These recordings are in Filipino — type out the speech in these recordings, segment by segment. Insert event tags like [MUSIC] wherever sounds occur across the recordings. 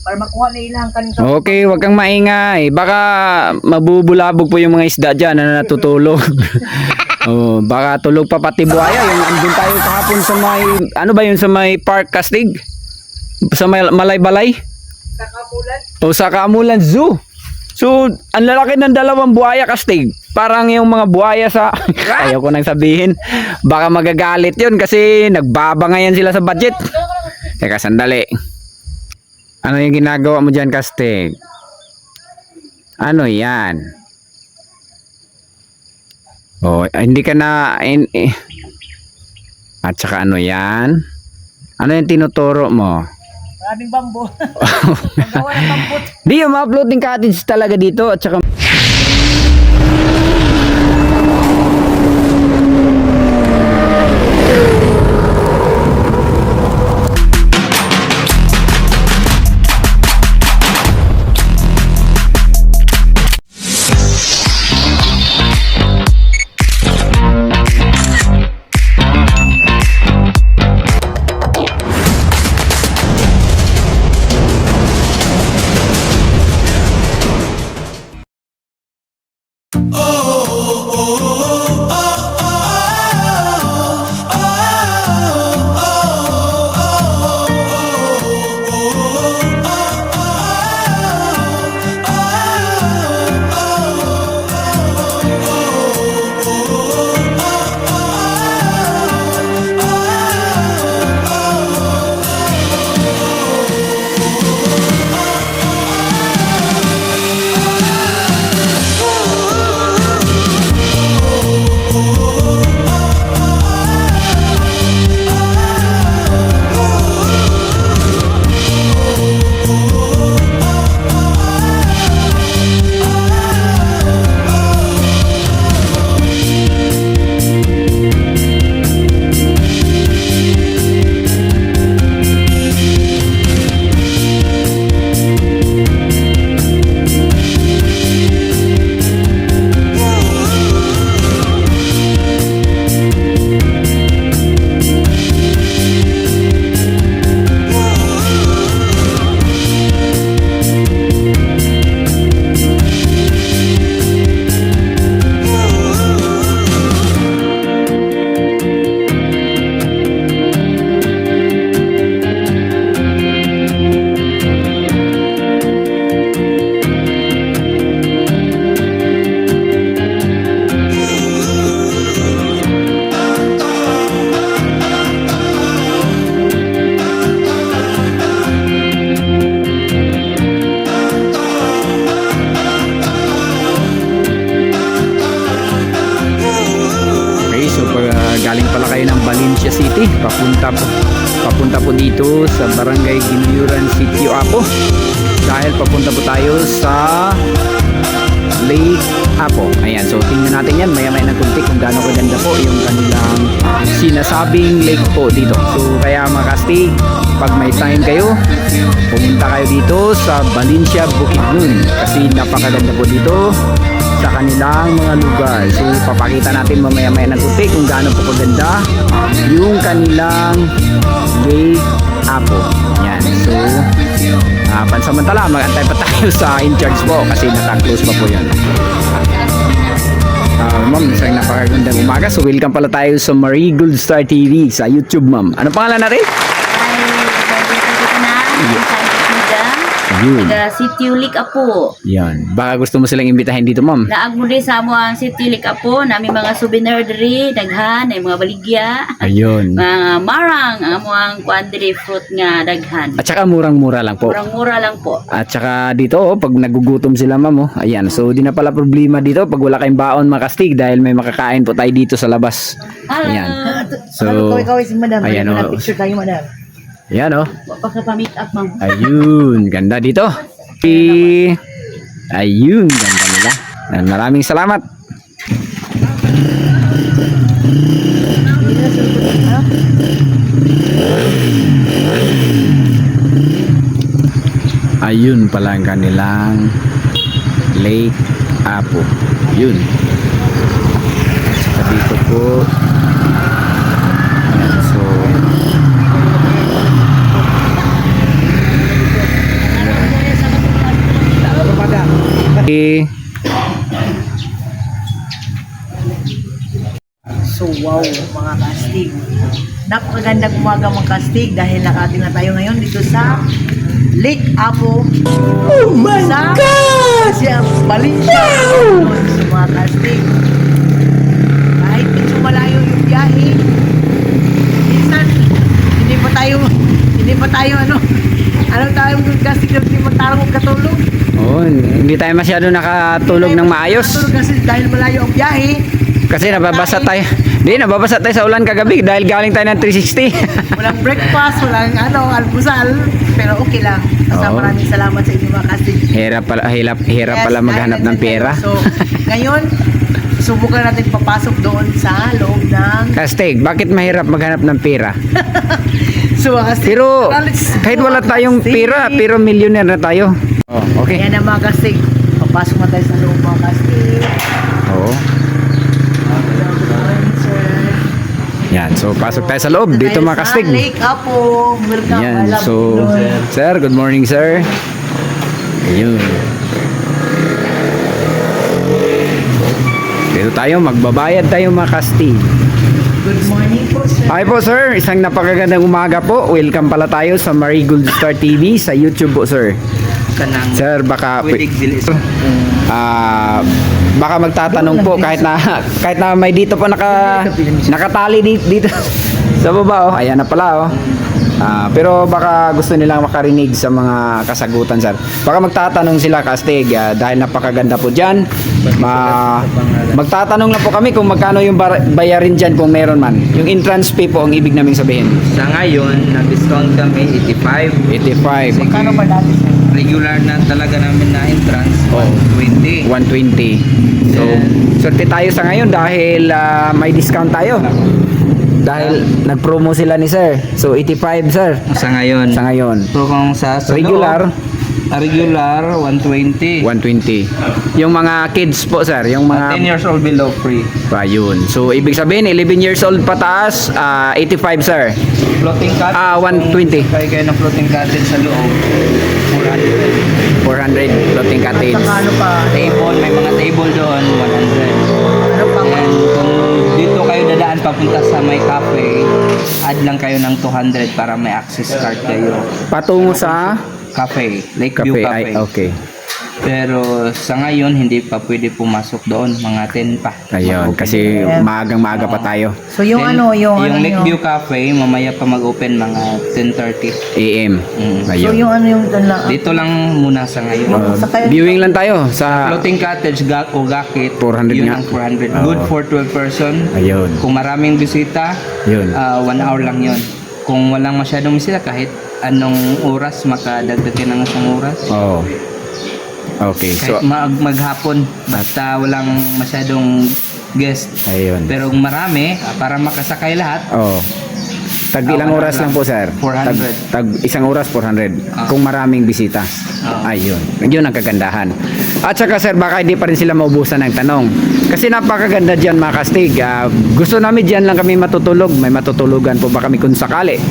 para makuha na ilang kanin sa Okay, wag kang maingay. Baka mabubulabog po yung mga isda dyan na natutulog. [LAUGHS] oh, baka tulog pa pati buhaya. Yung andun tayo kahapon sa may, ano ba yun sa may park castig? Sa may malay-balay? kamulan. O sa Kamulan Zoo. So, ang lalaki ng dalawang buhaya kastig. Parang yung mga buhaya sa... [LAUGHS] Ayaw ko nang sabihin. Baka magagalit yun kasi nagbabangayan sila sa budget. Teka, sandali. Ano yung ginagawa mo dyan, kastig? Ano yan? Oh, hindi ka na... In, eh. At saka ano yan? Ano yung tinuturo mo? Maraming bambo. Magawa [LAUGHS] ng bambot. Di mga floating cottage talaga dito at saka Okay, Lake Apo. Ayan, so tingnan natin yan maya-maya ng kunti kung gaano kaganda po yung kanilang sinasabing lake po dito. So kaya mga kastig, pag may time kayo, pumunta kayo dito sa Valencia Bukidnon kasi napakaganda po dito sa kanilang mga lugar. So papakita natin mamaya-maya ng kunti kung gaano po kaganda yung kanilang Lake Apo. Yan. So Ah, pansamantala, mag-antay pa tayo [LAUGHS] sa in-charge po kasi naka-close pa po yan. Ah, ma'am, isang napakagandang umaga. So, welcome pala tayo sa Marie Gold Star TV sa YouTube, ma'am. Ano pangalan natin? Ay, nandito ko na. Sa Ida. Yun. Taga City Ulik Apo. Yan. Baka gusto mo silang imbitahin dito, ma'am. Naag mo din sa mo ang City Ulik Apo. Nami mga souvenir diri, daghan, ay mga baligya. Ayun. [LAUGHS] Mga marang, ang mga quandary fruit nga daghan. At saka murang-mura lang po. Murang-mura lang po. At saka dito, oh, pag nagugutom sila, ma'am, oh. Ayan. So, di na pala problema dito pag wala kayong baon makastig dahil may makakain po tayo dito sa labas. Ayan. So, Ano kaway-kaway si madam? ayan, Ayan, oh. picture tayo madam. Ayan, oh. Baka pa meet up, ma'am. Ayun, ganda dito. Ayun, ganda nila. Maraming salamat. Ayun pala ang kanilang Lake Apo. Yun. Sa dito po. Ayan, so, Eh, So wow, mga kastig. Napakagandang umaga mga kastig dahil nakating na tayo ngayon dito sa Lake Apo. Oh my sa, God! Sa Valencia. So mga kastig. Kahit medyo malayo yung biyahe, minsan hindi pa tayo [LAUGHS] hindi pa tayo ano tayo na hindi magtarong katulog. oh, hindi tayo masyado nakatulog ng maayos. Katulog kasi dahil malayo ang biyahe. Kasi nababasa tayo. Hindi, nababasa tayo sa ulan kagabi dahil galing tayo ng 360. [LAUGHS] Walang breakfast, walang ano, almusal. Pero okay lang. Basta Oo. maraming salamat sa inyo mga kastig. hirap pala, hirap, hirap Yes, pala maghanap dahil ng pera. tayo. So, ngayon, subukan natin papasok doon sa loob ng... Kastig, bakit mahirap maghanap ng pera? [LAUGHS] Kastig. Pero kahit wala tayong pera, pero millionaire na tayo. Oh, okay. Ayan na mga kastig. Papasok na tayo sa loob mga kastig. Oo. Yan, so pasok tayo sa loob dito mga kastig. Lake Apo. Welcome. Yan, so sir, good morning sir. Ayun. Dito tayo, magbabayad tayo mga kastig. Good morning po, sir. Hi po sir, isang napakagandang umaga po. Welcome pala tayo sa Marigold Star TV sa YouTube po sir. kanang Sir, baka ah baka magtatanong po kahit na [LAUGHS] kahit na may dito po naka nakatali dito, dito [LAUGHS] sa baba oh. Ayan na pala oh. Ah, pero baka gusto nilang makarinig sa mga kasagutan sir. Baka magtatanong sila kastig ah, dahil napakaganda po diyan. Ma magtatanong lang po kami kung magkano yung bayarin diyan kung meron man. Yung entrance fee po ang ibig naming sabihin. Sa ngayon, na-discount kami 85. 85. Magkano ba natin, sir? Regular na talaga namin na entrance, Oh. 120. 120. So, swerte tayo sa ngayon dahil ah, may discount tayo. Dahil nag-promo sila ni sir. So, 85 sir. Sa ngayon. Sa ngayon. So kung sa, sa Regular, regular 120. 120. Yung mga kids po sir, yung 10 mga years old below free. pa yun. So, ibig sabihin 11 years old pataas, ah, 85 sir. Floating cottage. Ah, 120. Kung kayo ng floating cottage sa loob. 400. 400 floating cottage. Saka ano pa? Table, may mga table doon, 100. Ano pa? And kung dito kayo dadaan papunta sa may cafe, add lang kayo ng 200 para may access card kayo. Patungo sa Cafe, Lakeview cafe. Cafe. Ay, okay. Pero sa ngayon, hindi pa pwede pumasok doon, mga 10 pa. Ayun, kasi maagang maaga pa tayo. So yung Then, ano, yung, yung ano Lakeview yung, Cafe, mamaya pa mag-open mga 10.30. AM. Mm. so yung ano yung dala. Dito lang muna sa ngayon. Uh, Sa kayo- viewing lang tayo sa Floating cottage ga o gakit, 400 yun nga. ang 400. Oo. Good for 12 person. Ayun. Kung maraming bisita, Yun. ah, one hour lang yon. Kung walang masyadong bisita, kahit anong oras, makadagdag ka ng isang oras. Oh. Okay. So, Kahit mag maghapon, basta walang masyadong guest. ayun. Pero marami, ah, para makasakay lahat, Oh. Tag Ah, ilang 100 oras lang po, sir? 400. Tag, tag isang oras, 400. Ah. Kung maraming bisita. Ah. Ayun. Yun ang kagandahan. At saka, sir, baka hindi pa rin sila maubusan ng tanong. Kasi napakaganda dyan, mga kastig. Ah, gusto namin dyan lang kami matutulog. May matutulugan po ba kami kung sakali?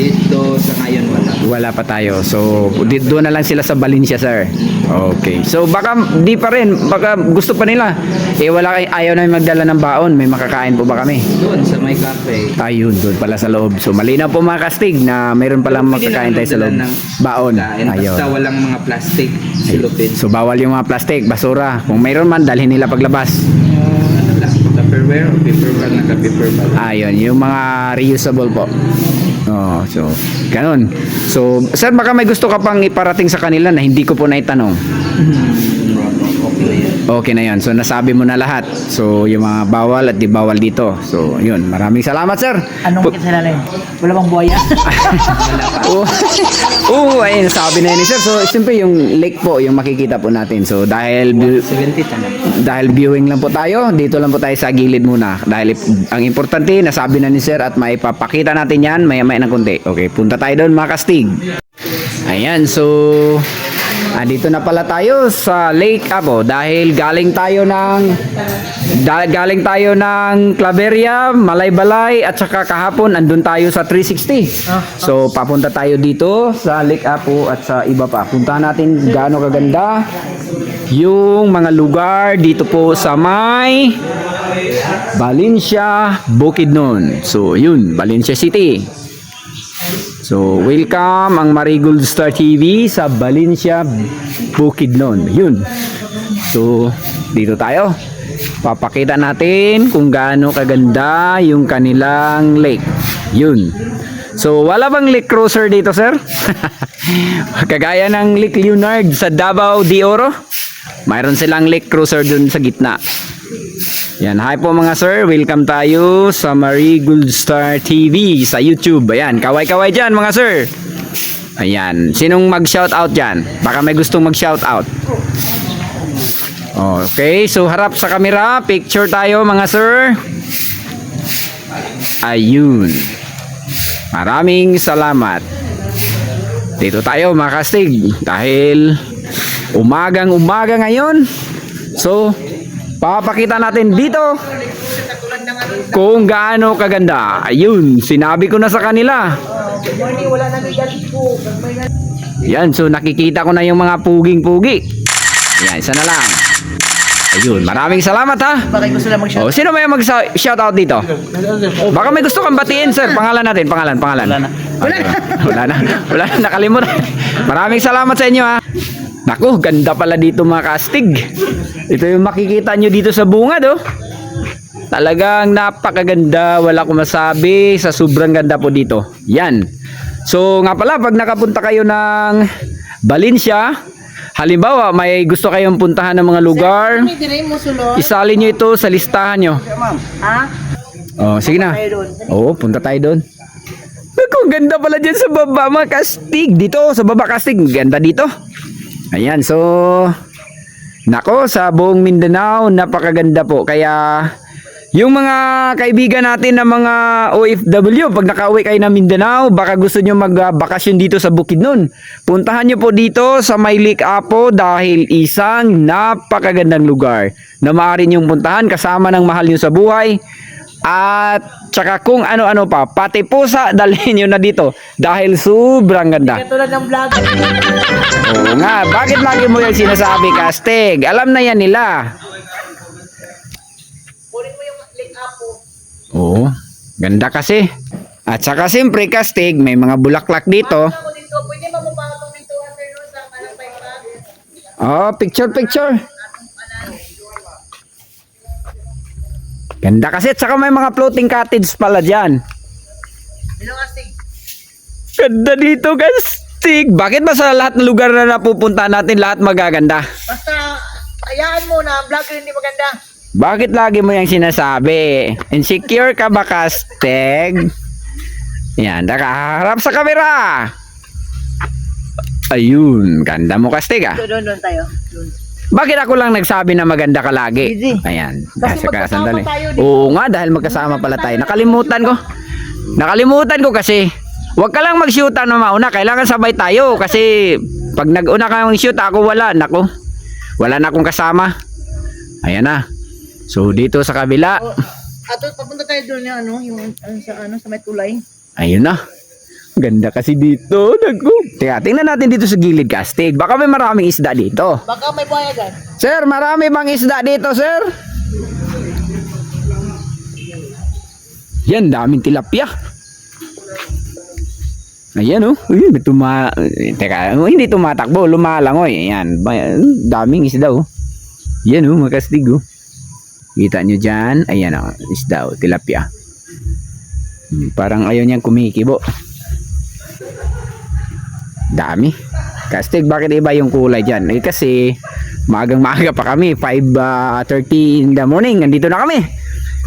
Dito sa ngayon wala. Wala pa tayo. So, doon na lang sila sa Valencia, sir. Okay. So, baka di pa rin. Baka gusto pa nila. Eh, wala kay ayaw na magdala ng baon. May makakain po ba kami? Doon sa may cafe. Ayun, doon pala sa loob. So, malinaw po mga kastig na mayroon palang Pwede makakain naman tayo sa loob. Baon. Ayun. Basta walang mga plastic silupin. So, bawal yung mga plastic, basura. Kung mayroon man, dalhin nila paglabas. ano lang, Tupperware o paper bag, naka-paper bag. Ayun, yung mga reusable po. Oh, so, ganun. So, sir, baka may gusto ka pang iparating sa kanila na hindi ko po naitanong. Okay na yan. So, nasabi mo na lahat. So, yung mga bawal at di bawal dito. So, yun. Maraming salamat, sir. Anong Po- kinalain? Wala bang buhaya? [LAUGHS] [LAUGHS] Oo, oh, ayun, nasabi na yun, ni sir. So, siyempre yung lake po, yung makikita po natin. So, dahil view- 70 tanong. dahil viewing lang po tayo, dito lang po tayo sa gilid muna. Dahil ip- ang importante, nasabi na ni sir at maipapakita natin yan maya-maya ng konti. Okay, punta tayo doon mga kastig. Ayan, so Andito na pala tayo sa Lake Apo dahil galing tayo ng da- galing tayo ng Claveria, Malaybalay at saka kahapon andun tayo sa 360. So papunta tayo dito sa Lake Apo at sa iba pa. Puntahan natin gaano kaganda yung mga lugar dito po sa may Valencia, Bukidnon. So yun, Valencia City. So, welcome ang Marigold Star TV sa Valencia, Bukidnon. Yun. So, dito tayo. Papakita natin kung gaano kaganda yung kanilang lake. Yun. So, wala bang lake cruiser dito, sir? [LAUGHS] Kagaya ng Lake Leonard sa Davao de Oro. Mayroon silang lake cruiser dun sa gitna. Yan, hi po mga sir. Welcome tayo sa Marigold Star TV sa YouTube. Ayan, kaway-kaway dyan mga sir. Ayan, sinong mag-shoutout dyan? Baka may gustong mag-shoutout. Okay, so harap sa camera. Picture tayo mga sir. Ayun. Maraming salamat. Dito tayo mga kastig. Dahil umagang umaga ngayon. So, Papakita natin dito kung gaano kaganda. Ayun, sinabi ko na sa kanila. Yan, so nakikita ko na yung mga puging-pugi. Yan, isa na lang. Ayun, maraming salamat ha. Gusto lang. Oh, sino may mag-shoutout dito? Baka may gusto kang batiin, sir. Pangalan natin, pangalan, pangalan. Wala na. Wala na. Wala na, nakalimutan. Maraming salamat sa inyo ha. Naku, ganda pala dito mga kastig. Ito yung makikita nyo dito sa bungad oh. Talagang napakaganda, wala ko masabi sa sobrang ganda po dito. Yan. So nga pala, pag nakapunta kayo ng Valencia, halimbawa may gusto kayong puntahan ng mga lugar, isalin nyo ito sa listahan nyo. Oh, sige na. Oo, punta tayo doon. Naku, ganda pala dyan sa baba mga kastig. Dito, sa baba kastig. Ganda dito. Ayan, so... Nako, sa buong Mindanao, napakaganda po. Kaya, yung mga kaibigan natin na mga OFW, pag nakauwi kayo ng Mindanao, baka gusto nyo magbakasyon dito sa Bukidnon. Puntahan nyo po dito sa Maylik Apo dahil isang napakagandang lugar na maaari nyong puntahan kasama ng mahal nyo sa buhay. At tsaka kung ano-ano pa, pati pusa [LAUGHS] dalhin nyo na dito dahil sobrang ganda. Katulad ng vlog. Oo nga, bakit lagi mo yung sinasabi, Kastig? Alam na yan nila. Kunin mo yung link up po. Oo, ganda kasi. At saka siyempre, Kastig, may mga bulaklak dito. Pwede mo sir no sa kanang bike bag? Oh, picture, picture. Ganda kasi, at saka may mga floating cottage pala dyan. Hello Astig. Ganda dito, Kastig. Bakit ba sa lahat ng lugar na napupunta natin, lahat magaganda? Basta, hayaan mo na ang hindi maganda. Bakit lagi mo yung sinasabi? Insecure ka ba, Kasteg? Yan, nakaharap sa kamera. Ayun, ganda mo, Kasteg ah. Doon, doon tayo. Doon. Bakit ako lang nagsabi na maganda ka lagi? Easy. Ayan, Kasi saka magkasama sandali. tayo dito. Oo nga, dahil magkasama pala tayo. Nakalimutan ko. Nakalimutan ko kasi. Huwag ka lang mag-shoota na mauna. Kailangan sabay tayo. Kasi pag nag-una ka mag-shoot, ako wala. Nako, wala na akong kasama. Ayan na. So, dito sa kabila. Oh, ato, papunta tayo doon yung ano, yung ano, sa ano, sa may tulay. Ayun na. Ganda kasi dito. Naku. Teka, tingnan natin dito sa gilid, Kastig. Baka may maraming isda dito. Baka may buhay agad. Sir, marami bang isda dito, sir? Yan, daming tilapia. Ayan oh. Uy, may tuma... Teka, oh, hindi tumatakbo. Lumalangoy. Ayan. Daming isda oh. Yan oh, makastig oh. Kita nyo dyan. Ayan oh, isda oh, tilapia. Hmm, parang ayaw niyang kumikibo. Dami. Kastig, bakit iba yung kulay dyan? Eh kasi, magang maaga pa kami. 5.30 in the morning. Nandito na kami.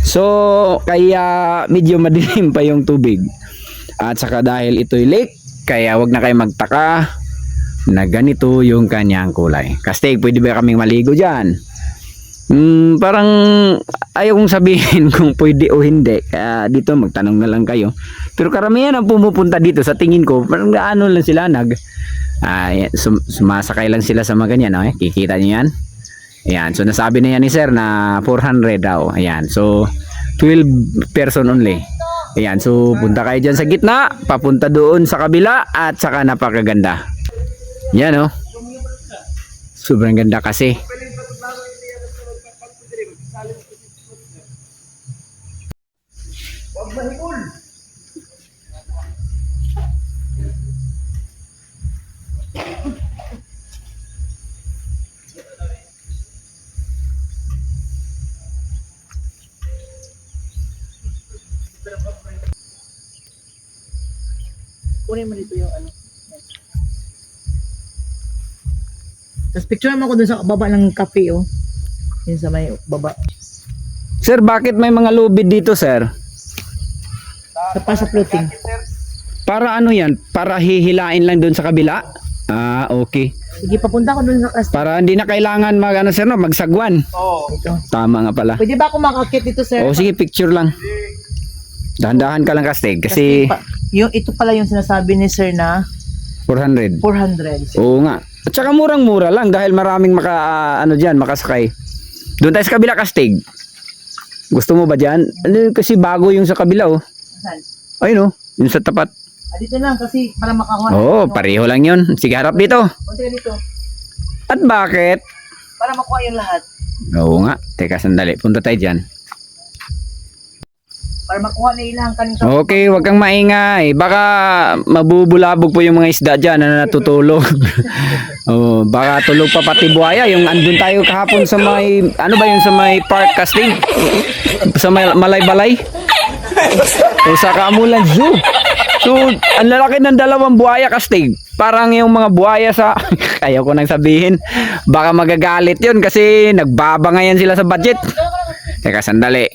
So, kaya medyo madilim pa yung tubig. At saka dahil ito'y lake, kaya wag na kayo magtaka na ganito yung kanyang kulay. Kastig, pwede ba kaming maligo dyan? Hmm, parang ayaw kong sabihin [LAUGHS] kung pwede o hindi. Kaya dito magtanong na lang kayo. Pero karamihan ang pumupunta dito sa tingin ko, parang ano lang sila nag Ah, yan, sum- sumasakay lang sila sa mga ganyan, okay? Kikita niyo yan? Ayan, so nasabi na yan ni sir na 400 daw. Ayan, so 12 person only. Ayan, so punta kayo dyan sa gitna, papunta doon sa kabila at saka napakaganda. Yan oh. Sobrang ganda kasi. Kunin mo dito yung ano. Tapos picture mo ko dun sa baba ng cafe, oh. Yun sa may baba. Sir, bakit may mga lubid dito, sir? Sa pa sa floating. Para ano yan? Para hihilain lang doon sa kabila? Ah, okay. Sige, papunta ko dun sa. Para hindi na kailangan mag ano sir no, magsagwan. Ito. Tama nga pala. Pwede ba ako makakit dito, sir? O sige, picture lang. Dahan-dahan ka lang kastig kasi Pa- yung, ito pala yung sinasabi ni sir na 400. 400. Oo nga. At saka murang-mura lang dahil maraming maka ah, ano diyan makasakay. Doon tayo sa kabila kastig. Gusto mo ba diyan? Ano kasi bago yung sa kabila oh. Saan? Ayun oh, yung sa tapat. Ah, dito lang kasi para makakuha. Oo, pareho lang 'yon. Sige, harap dito. Punta ka dito. At bakit? Para makuha yung lahat. Oo nga. Teka, sandali. Punta tayo diyan. Para makuha na ilang kanito. Okay, wag kang maingay. Baka mabubulabog po yung mga isda dyan na natutulog. [LAUGHS] oh, baka tulog pa pati buhaya. Yung andun tayo kahapon sa may, ano ba yun sa may park casting? Sa may malay-balay? O sa Kamulan Zoo. So, ang lalaki ng dalawang buhaya casting. Parang yung mga buhaya sa, [LAUGHS] ayaw ko nang sabihin, baka magagalit yun kasi nagbabangayan sila sa budget. Teka, sandali.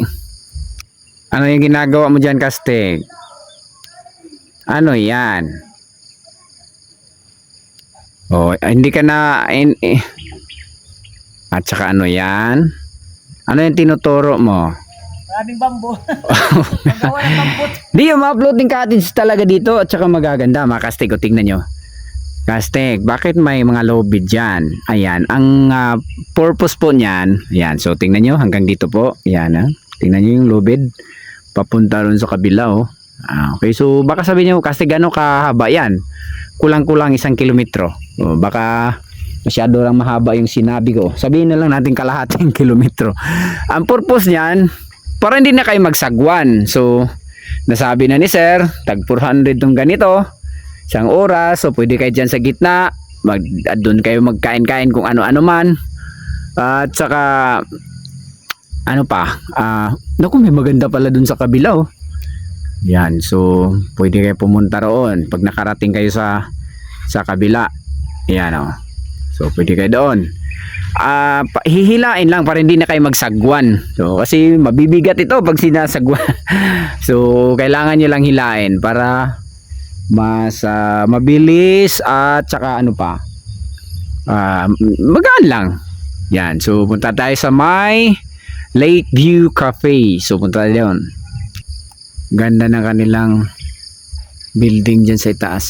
Ano yung ginagawa mo dyan, Kastig? Ano yan? Oh, hindi ka na... In, eh. At saka ano yan? Ano yung tinuturo mo? Maraming bambo. Magawa [LAUGHS] ng bambot. Di yung mga floating cottage talaga dito at saka magaganda mga Kastig. O tingnan nyo. Kastig, bakit may mga lobby dyan? Ayan, ang ah, purpose po niyan, ayan, so tingnan nyo hanggang dito po. Ayan, ah. tingnan nyo yung lobid. Papunta ron sa kabila, oh. Ah, okay, so baka sabihin nyo, Kastig, ano kahaba yan? Kulang-kulang isang kilometro. O, baka masyado lang mahaba yung sinabi ko. Sabihin na lang natin kalahating [LAUGHS] kilometro. Ang purpose niyan, para hindi na kayo magsagwan. So, nasabi na ni sir, tag 400 tong ganito, isang oras, so pwede kayo dyan sa gitna, mag, doon kayo magkain-kain kung ano-ano man. At saka, ano pa, ah, naku, may maganda pala doon sa kabila, oh. Yan, so, pwede kayo pumunta roon. Pag nakarating kayo sa, sa kabila, yan, oh. So, pwede kayo doon. Pa- hihilain lang para hindi na kayo magsagwan. So, kasi mabibigat ito pag sinasagwan. [LAUGHS] so, kailangan nyo lang hilain para mas ah, mabilis at saka ano pa ah, magaan lang. Yan. So punta tayo sa may Lakeview Cafe. So punta tayo doon. Ganda ng kanilang building dyan sa itaas.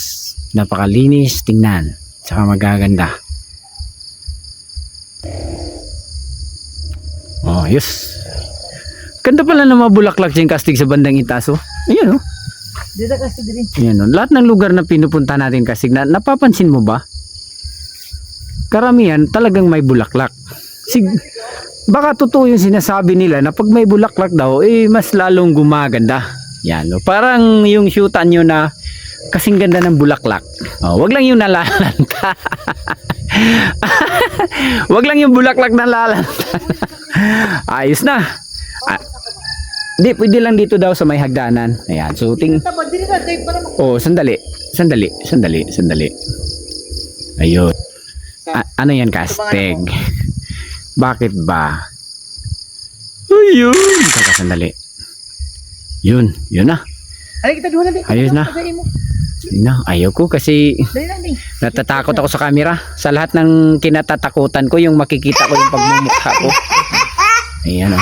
Napakalinis. Tingnan. Saka magaganda oh yes ganda pala ng mga bulaklak dyan kastig sa bandang itaas oh ayan oh Dito kasi din. Yan, no? lahat ng lugar na pinupunta natin kasi na, napapansin mo ba? Karamihan talagang may bulaklak. Sig baka totoo yung sinasabi nila na pag may bulaklak daw, eh mas lalong gumaganda. Yan, no? parang yung shootan nyo na kasing ganda ng bulaklak. Oh, wag lang yung nalalanta. [LAUGHS] [LAUGHS] wag lang yung bulaklak na lalanta. [LAUGHS] Ayos na. Ah, di, pwede lang dito daw sa may hagdanan. Ayan, so ting. Oh, sandali. Sandali, sandali, sandali. Ayun. A- ano yan, Kasteg? [LAUGHS] Bakit ba? Ayun. Teka, sandali. Yun, yun na. Ay, kita duha na. Ayos na. Pagkain mo. Yun na, ayaw ko kasi natatakot ako sa camera. Sa lahat ng kinatatakutan ko, yung makikita ko yung pagmumukha ko. Ayan oh.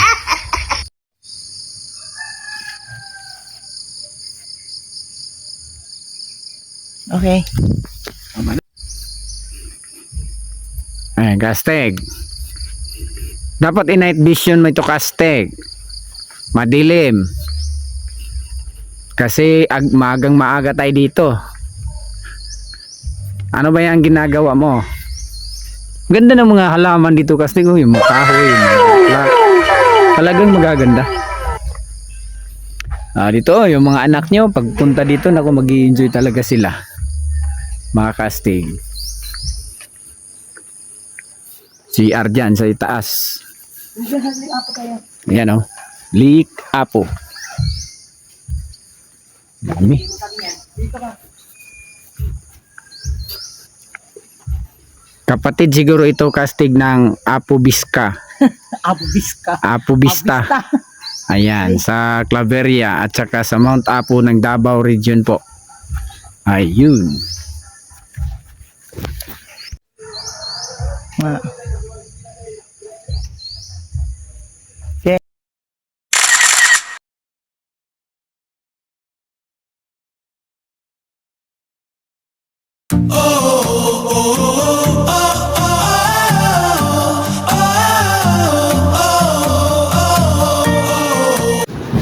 o. Okay. Ayan, kastig. Dapat in night vision mo ito kastig. Madilim. Kasi ag magang maaga tayo dito. Ano ba yung ginagawa mo? Ganda ng mga halaman dito kastig. Oh, yung mga kahoy. Talagang magaganda. Ah, dito, oh, yung mga anak nyo, pagpunta dito, naku, mag enjoy talaga sila. Mga kastig. CR dyan sa itaas. Ayan o. Leak Apo. Dami. Kapatid siguro ito kastig ng Apo Biska. [LAUGHS] Apo Biska. Apo Bista. Ayan, sa Claveria at saka sa Mount Apo ng Davao Region po. Ayun. Ah.